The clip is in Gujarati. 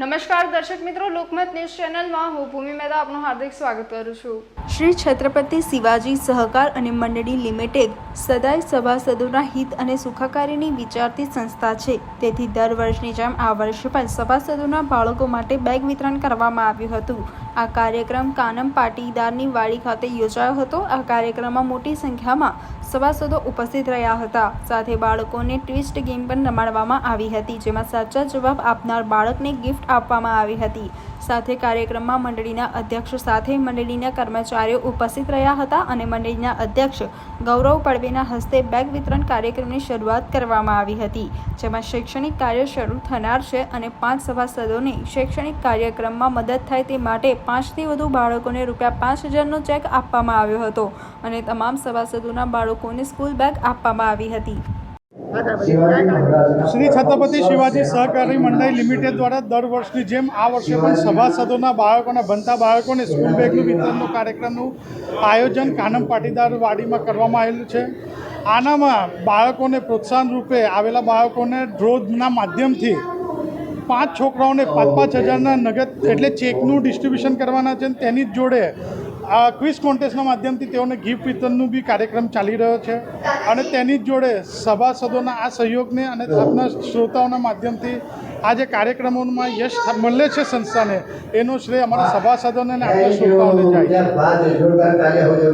નમસ્કાર દર્શક મિત્રો, લોકમત ન્યૂઝ ચેનલમાં હું ભૂમિ મહેતા આપનું હાર્દિક સ્વાગત કરું છું. શ્રી છત્રપતિ શિવાજી સહકાર અને મંડળી લિમિટેડ સદાય સભાસદોના હિત અને સુખાકારીની વિચારતી સંસ્થા છે. તેથી દર વર્ષની જેમ આ વર્ષે પણ સભાસદોના બાળકો માટે બેગ વિતરણ કરવામાં આવ્યું હતું. આ કાર્યક્રમ કાનમ પાટીદારની વાડી ખાતે યોજાયો હતો. આ કાર્યક્રમમાં મોટી સંખ્યામાં સભાસદો ઉપસ્થિત રહ્યા હતા. સાથે બાળકોને ટ્વિસ્ટ ગેમ પણ રમાડવામાં આવી હતી, જેમાં સાચા જવાબ આપનાર બાળકને ગિફ્ટ આપવામાં આવી હતી. સાથે કાર્યક્રમમાં મંડળીના અધ્યક્ષ સાથે મંડળીના કર્મચારીઓ ઉપસ્થિત રહ્યા હતા અને મંડળીના અધ્યક્ષ ગૌરવ પડવેના હસ્તે બેગ વિતરણ કાર્યક્રમની શરૂઆત કરવામાં આવી હતી, જેમાં શૈક્ષણિક કાર્ય શરૂ થનાર છે અને પાંચ સભાસદોને શૈક્ષણિક કાર્યક્રમમાં મદદ થાય તે માટે પાંચથી વધુ બાળકોને રૂપિયા પાંચ હજારનો ચેક આપવામાં આવ્યો હતો. અને તમામ સભાસદોના બાળકોને સ્કૂલ બેગ આપવામાં આવી હતી. શ્રી છત્રપતિ શિવાજી સહકારી મંડળ લિમિટેડ દ્વારા દર વર્ષની જેમ આ વર્ષે પણ સભાસદોના બાળકોના ભણતા બાળકોને સ્કૂલ બેગનું વિતરણનું કાર્યક્રમનું આયોજન કાનમ પાટીદાર વાડીમાં કરવામાં આવેલું છે. આનામાં બાળકોને પ્રોત્સાહન રૂપે આવેલા બાળકોને ડ્રોના માધ્યમથી પાંચ છોકરાઓને પાંચ પાંચ હજારના નગદ એટલે ચેકનું ડિસ્ટ્રીબ્યુશન કરવાના છે તેની જોડે આ ક્વિઝ કોન્ટેસ્ટના માધ્યમથી તેઓને ગિફ્ટ વિતરણનું બી કાર્યક્રમ ચાલી રહ્યો છે. અને તેની જ જોડે સભાસદોના આ સહયોગને અને આપના શ્રોતાઓના માધ્યમથી આ જે કાર્યક્રમોમાં યશ મળે છે સંસ્થાને, એનો શ્રેય અમારા સભાસદોને અને આપણા શ્રોતાઓને જાય છે.